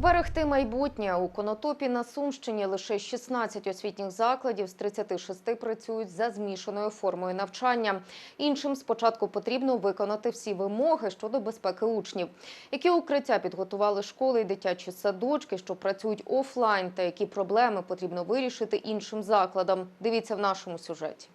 Вберегти майбутнє у Конотопі на Сумщині лише 16 освітніх закладів з 36 працюють за змішаною формою навчання. Іншим спочатку потрібно виконати всі вимоги щодо безпеки учнів. Які укриття підготували школи і дитячі садочки, що працюють офлайн, та які проблеми потрібно вирішити іншим закладам. Дивіться в нашому сюжеті.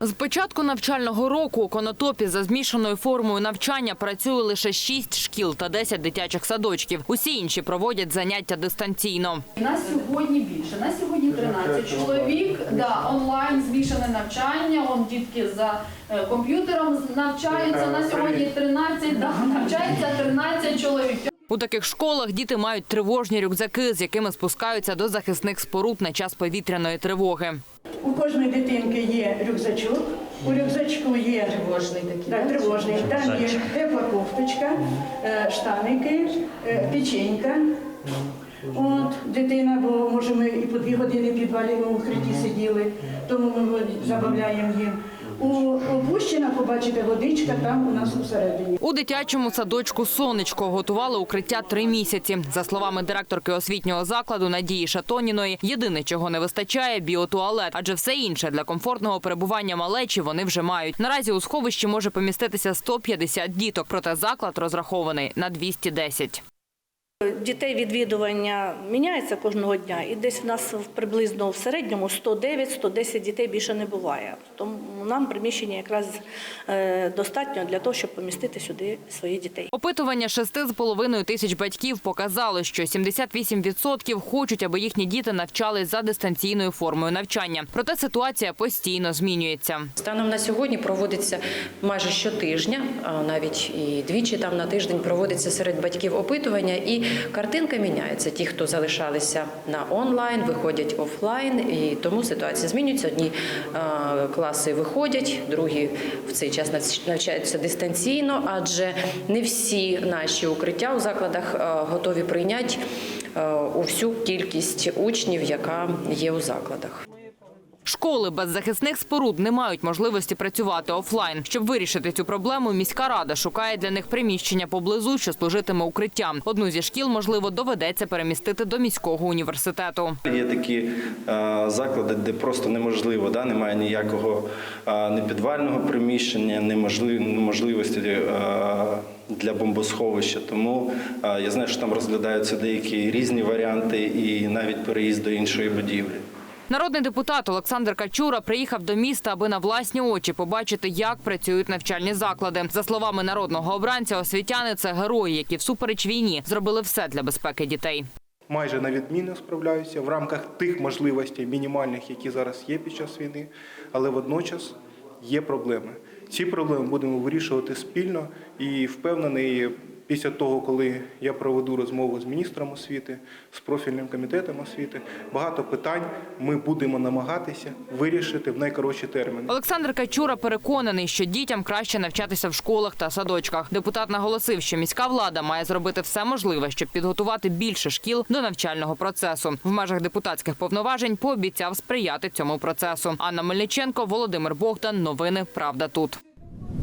З початку навчального року у Конотопі за змішаною формою навчання працює лише 6 шкіл та 10 дитячих садочків. Усі інші проводять заняття дистанційно. На сьогодні більше. На сьогодні 13 чоловік. Да, онлайн змішане навчання. Он дітки за е, комп'ютером навчаються. На сьогодні 13, да, навчається 13 чоловік. У таких школах діти мають тривожні рюкзаки, з якими спускаються до захисних споруд на час повітряної тривоги. У кожної дитинки є рюкзачок, у рюкзачку є тривожний такий. Так, тривожний. Там є тепла кофточка, е, штаники, е, печенька. От, дитина, бо може ми і по дві години в підвалі в укритті сиділи, тому ми забавляємо їм. У опущена, побачите, водичка там у нас усередині. У дитячому садочку сонечко готували укриття три місяці. За словами директорки освітнього закладу Надії Шатоніної, єдине, чого не вистачає біотуалет, адже все інше для комфортного перебування малечі вони вже мають. Наразі у сховищі може поміститися 150 діток, проте заклад розрахований на 210. Дітей відвідування міняється кожного дня, і десь в нас в- приблизно в середньому 109-110 дітей більше не буває. Тому нам приміщення якраз е, достатньо для того, щоб помістити сюди своїх дітей. Опитування шести з половиною тисяч батьків показало, що 78% хочуть, аби їхні діти навчались за дистанційною формою навчання. Проте ситуація постійно змінюється. Станом на сьогодні проводиться майже щотижня, а навіть і двічі там на тиждень проводиться серед батьків опитування, і картинка міняється. Ті, хто залишалися на онлайн, виходять офлайн, і тому ситуація змінюється. Одні класи виходять, другі в цей час навч- навчаються дистанційно, адже не всі наші укриття у закладах е, готові прийняти е, усю кількість учнів, яка є у закладах. Школи без захисних споруд не мають можливості працювати офлайн. Щоб вирішити цю проблему, міська рада шукає для них приміщення поблизу, що служитиме укриттям. Одну зі шкіл, можливо, доведеться перемістити до міського університету. Є такі е, заклади, де просто неможливо, да, немає ніякого е, ні підвального приміщення, неможливості е, для бомбосховища. Тому я знаю, що там розглядаються деякі різні варіанти і навіть переїзд до іншої будівлі. Народний депутат Олександр Качура приїхав до міста, аби на власні очі побачити, як працюють навчальні заклади. За словами народного обранця, освітяни це герої, які всупереч війні зробили все для безпеки дітей. майже на відмінно справляються в рамках тих можливостей мінімальних, які зараз є під час війни, але водночас є проблеми. Ці проблеми будемо вирішувати спільно і впевнений. Після того, коли я проведу розмову з міністром освіти, з профільним комітетом освіти, багато питань ми будемо намагатися вирішити в найкоротші терміни. Олександр Качура переконаний, що дітям краще навчатися в школах та садочках. Депутат наголосив, що міська влада має зробити все можливе, щоб підготувати більше шкіл до навчального процесу. В межах депутатських повноважень пообіцяв сприяти цьому процесу. Анна Мельниченко, Володимир Богдан. Новини Правда тут.